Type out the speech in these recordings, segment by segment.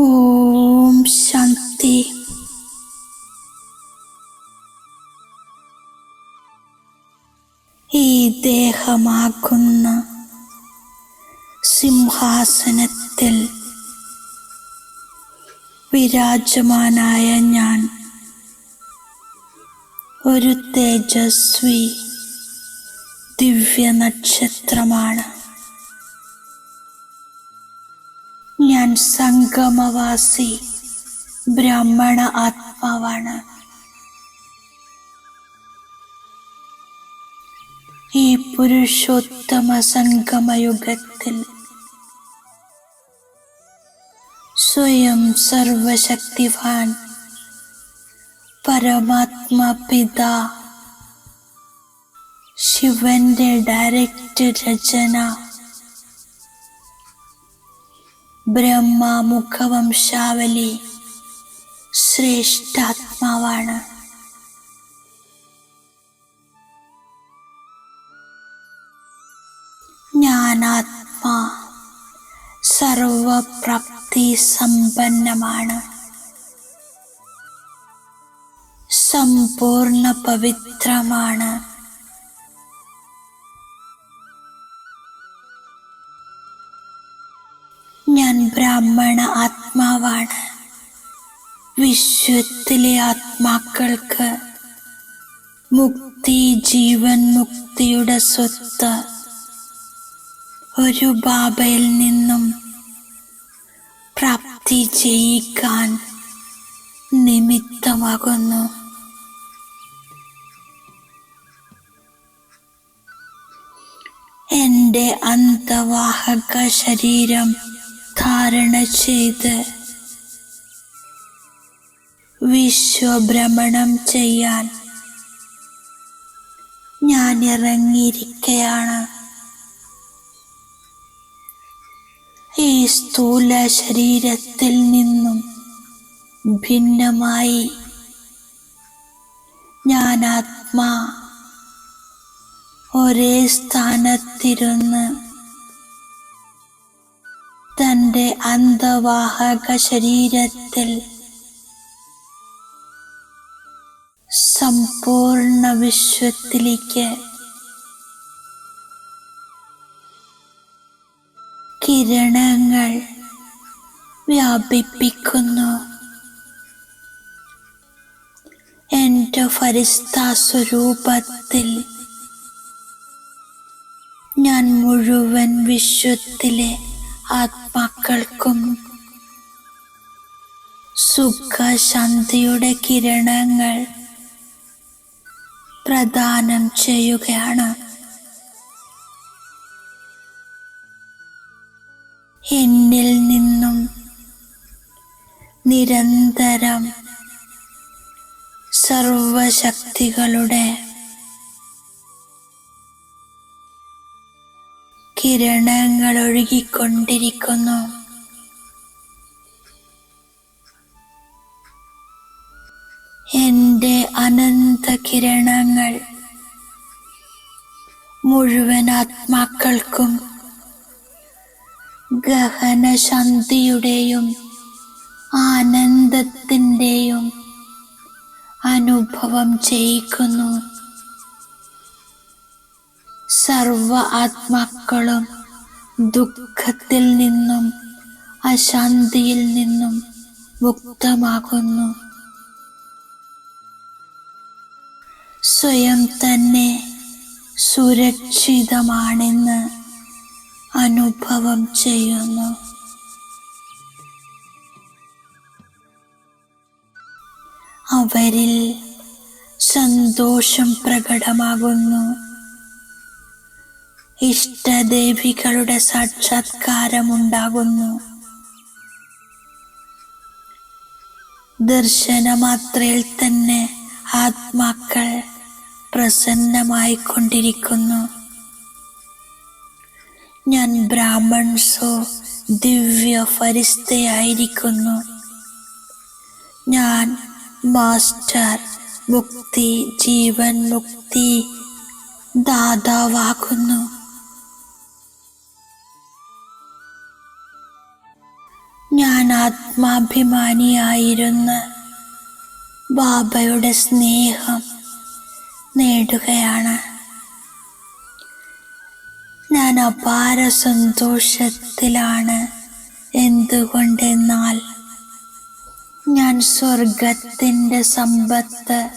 ഓം ശാന്തി. ഈ ദേഹമാകുന്ന സിംഹാസനത്തിൽ വിരാജമാനായ ഞാൻ ഒരു തേജസ്വി ദിവ്യ നക്ഷത്രമാണ് സംഗമവാസി ബ്രാഹ്മണ ആത്മാവാണ്. ഈ പുരുഷോത്തമ സംഗമയുഗത്തിൽ സ്വയം സർവശക്തിവാൻ പരമാത്മാ പിതാ ശിവന്റെ ഡയറക്റ്റ് രചന ബ്രഹ്മ മുഖവംശാവലി ശ്രേഷ്ഠാത്മാവാണ്. ജ്ഞാനാത്മാ സർവപ്രാപ്തി സമ്പന്നമാണ് സമ്പൂർണ പവിത്രമാണ് ബ്രാഹ്മണ ആത്മാവാണ്. വിശ്വത്തിലെ ആത്മാക്കൾക്ക് മുക്തി ജീവൻ മുക്തിയുടെ സ്വത്ത് ഒരു ബാബയിൽ നിന്നും പ്രാപ്തി ചെയ്യിക്കാൻ നിമിത്തമാകുന്നു. എന്റെ അന്തവാഹക ശരീരം ധാരണ ചെയ്ത് വിശ്വഭ്രമണം ചെയ്യാൻ ഞാൻ ഇറങ്ങിയിരിക്കയാണ് ഈ സ്ഥൂല ശരീരത്തിൽ നിന്നും ഭിന്നമായി ഞാൻ ആത്മാ ഒരേ സ്ഥാനത്തിരുന്ന് തന്റെ അന്തവാഹക ശരീരത്തിൽ സമ്പൂർണ വിശ്വത്തിലേക്ക് കിരണങ്ങൾ വ്യാപിപ്പിക്കുന്നു. എന്റെ ഫരിസ്ത സ്വരൂപത്തിൽ ഞാൻ മുഴുവൻ വിശ്വത്തിലെ ആത്മാക്കൾക്കും സുഖശാന്തിയുടെ കിരണങ്ങൾ പ്രദാനം ചെയ്യുകയാണ്. എന്നിൽ നിന്നും നിരന്തരം സർവശക്തികളുടെ കിരണങ്ങൾ ഒഴുകിക്കൊണ്ടിരിക്കുന്നു എന്റെ അനന്ത കിരണങ്ങൾ മുഴുവൻ ആത്മാക്കൾക്കും ഗഹന ശാന്തിയുടെയും ആനന്ദത്തിന്റെയും അനുഭവം ചെയ്യിക്കുന്നു. സർവ ആത്മാക്കളും ദുഃഖത്തിൽ നിന്നും അശാന്തിയിൽ നിന്നും മുക്തമാകുന്നു. സ്വയം തന്നെ സുരക്ഷിതമാണെന്ന് അനുഭവം ചെയ്യുന്നു. അവരിൽ സന്തോഷം പ്രകടമാകുന്നു. ഇഷ്ടദേവികളുടെ സാക്ഷാത്കാരമുണ്ടാകുന്നു. ദർശനമാത്രയിൽ തന്നെ ആത്മാക്കൾ പ്രസന്നമായി കൊണ്ടിരിക്കുന്നു ഞാൻ ബ്രാഹ്മൺസോ ദിവ്യ ഫരിസ്തയായിരിക്കുന്നു. ഞാൻ മാസ്റ്റർ മുക്തി ജീവൻ മുക്തി ദാതാവാകുന്നു. ഞാൻ ആത്മാഭിമാനിയായിരുന്ന ബാബയുടെ സ്നേഹം നേടുകയാണ്. ഞാൻ അപാര സന്തോഷത്തിലാണ് എന്തുകൊണ്ടെന്നാൽ ഞാൻ സ്വർഗത്തിന്റെ സമ്പത്ത്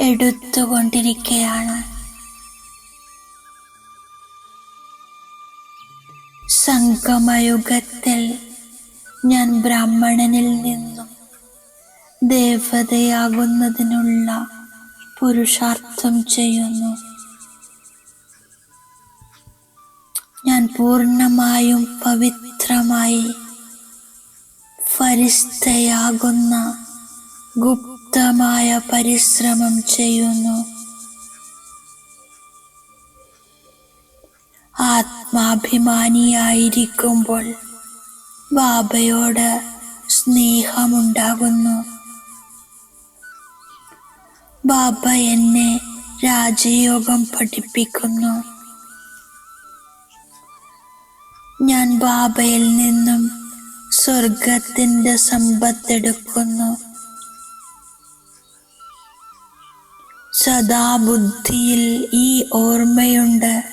എടുത്തുകൊണ്ടിരിക്കുകയാണ് സംഗമയുഗത്തിൽ ഞാൻ ബ്രാഹ്മണനിൽ നിന്നും ദേവതയാകുന്നതിനുള്ള പുരുഷാർത്ഥം ചെയ്യുന്നു. ഞാൻ പൂർണമായും പവിത്രമായി ഫരിസ്തയാകുന്ന ഗുപ്തമായ പരിശ്രമം ചെയ്യുന്നു. ആത്മാഭിമാനിയായിരിക്കുമ്പോൾ ബാബയോട് സ്നേഹമുണ്ടാകുന്നു. ബാബ എന്നെ രാജയോഗം പഠിപ്പിക്കുന്നു. ഞാൻ ബാബയിൽ നിന്നും സ്വർഗത്തിന്റെ സമ്പത്തെടുക്കുന്നു. സദാ ബുദ്ധിയിൽ ഈ ഓർമ്മയുണ്ട്.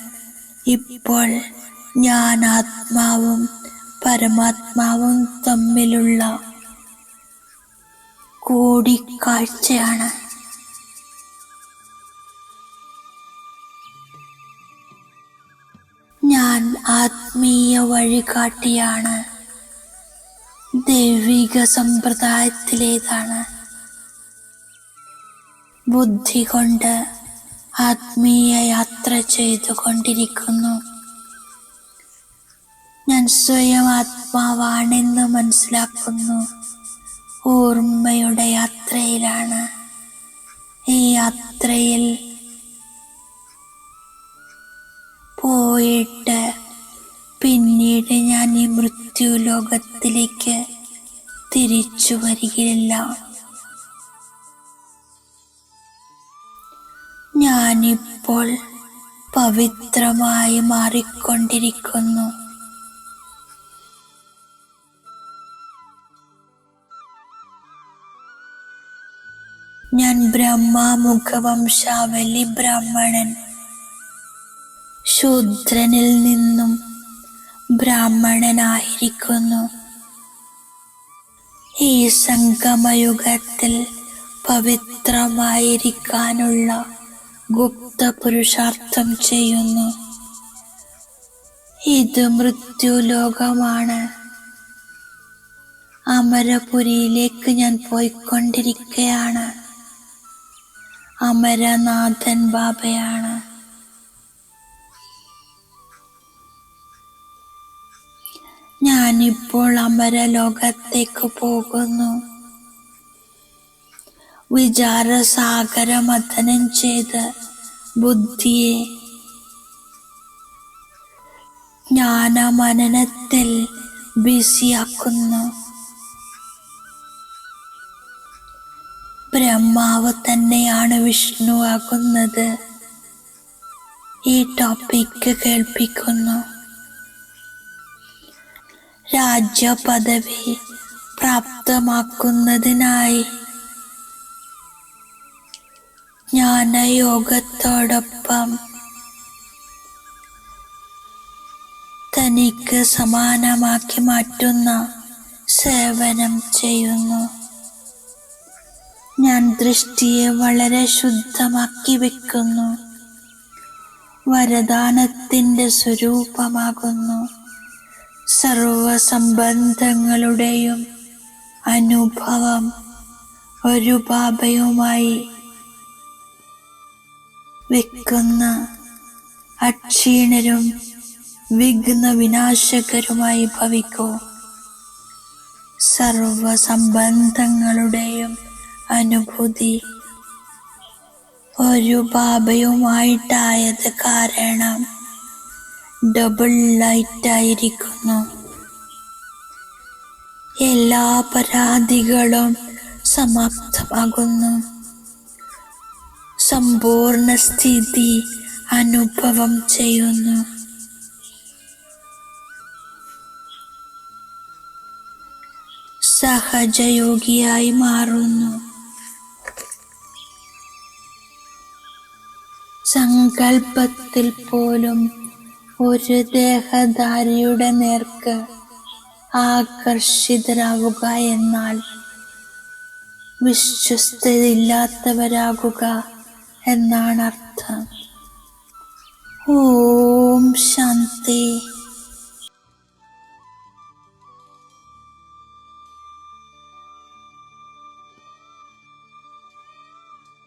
ഇപ്പോൾ ഞാൻ ആത്മാവും പരമാത്മാവും തമ്മിലുള്ള കൂടിക്കാഴ്ചയാണ്. ഞാൻ ആത്മീയ വഴികാട്ടിയാണ്. ദൈവിക സമ്പ്രദായത്തിലേതാണ്. ബുദ്ധി കൊണ്ട് ആത്മീയ യാത്ര ചെയ്തുകൊണ്ടിരിക്കുന്നു. സ്വയം ആത്മാവാണെന്ന് മനസ്സിലാക്കുന്നു. ഓർമ്മയുടെ യാത്രയിലാണ്. ഈ യാത്രയിൽ പോയിട്ട് പിന്നീട് ഞാൻ ഈ മൃത്യു ലോകത്തിലേക്ക് തിരിച്ചു വരികയില്ല. ഞാനിപ്പോൾ പവിത്രമായി മാറിക്കൊണ്ടിരിക്കുന്നു. ഞാൻ ബ്രഹ്മാമുഖവംശാവലി ബ്രാഹ്മണൻ. ശൂദ്രനിൽ നിന്നും ബ്രാഹ്മണനായിരിക്കുന്നു. ഈ സംഗമയുഗത്തിൽ പവിത്രമായിരിക്കാനുള്ള ഗുപ്ത പുരുഷാർത്ഥം ചെയ്യുന്നു. ഇത് മൃത്യുലോകമാണ്. അമരപുരിയിലേക്ക് ഞാൻ പോയിക്കൊണ്ടിരിക്കുകയാണ് അമരനാഥൻ ബാബയാണ്. ഞാനിപ്പോൾ അമരലോകത്തേക്ക് പോകുന്നു. വിചാരസാഗര മഥനം ചെയ്ത് ബുദ്ധിയെ ജ്ഞാനമനനത്തിൽ ബിസിയാക്കുന്നു. ബ്രഹ്മാവ് തന്നെയാണ് വിഷ്ണു ആകുന്നത് ഈ ടോപ്പിക്ക് കേൾപ്പിക്കുന്നു. രാജ്യ പദവി പ്രാപ്തമാക്കുന്നതിനായി ജ്ഞാനയോഗത്തോടൊപ്പം തനിക്ക് സമാനമാക്കി മാറ്റുന്ന സേവനം ചെയ്യുന്നു. ഞാൻ ദൃഷ്ടിയെ വളരെ ശുദ്ധമാക്കി വെക്കുന്നു. വരദാനത്തിന്റെ സ്വരൂപമാകുന്നു. സർവസംബന്ധങ്ങളുടെയും അനുഭവം ഒരു ബാബയുമായി വെക്കുന്ന അക്ഷീണരും വിഘ്ന വിനാശകരുമായി ഭവിക്കൂ. സർവസംബന്ധങ്ങളുടെയും അനുഭൂതി. ഒരു ബാബയുമായിട്ടായത് കാരണം ഡബിൾ ലൈറ്റായിരിക്കുന്നു എല്ലാ പരാതികളും സമാപ്തമാകുന്നു. സമ്പൂർണ സ്ഥിതി അനുഭവം ചെയ്യുന്നു. സഹജയോഗിയായി മാറുന്നു. സങ്കൽപ്പത്തിൽ പോലും ഒരു ദേഹധാരിയുടെ നേർക്ക് ആകർഷിതരാകുക എന്നാൽ വിശ്വസ്തയില്ലാത്തവരാകുക എന്നാണ് അർത്ഥം ഓം ശാന്തി.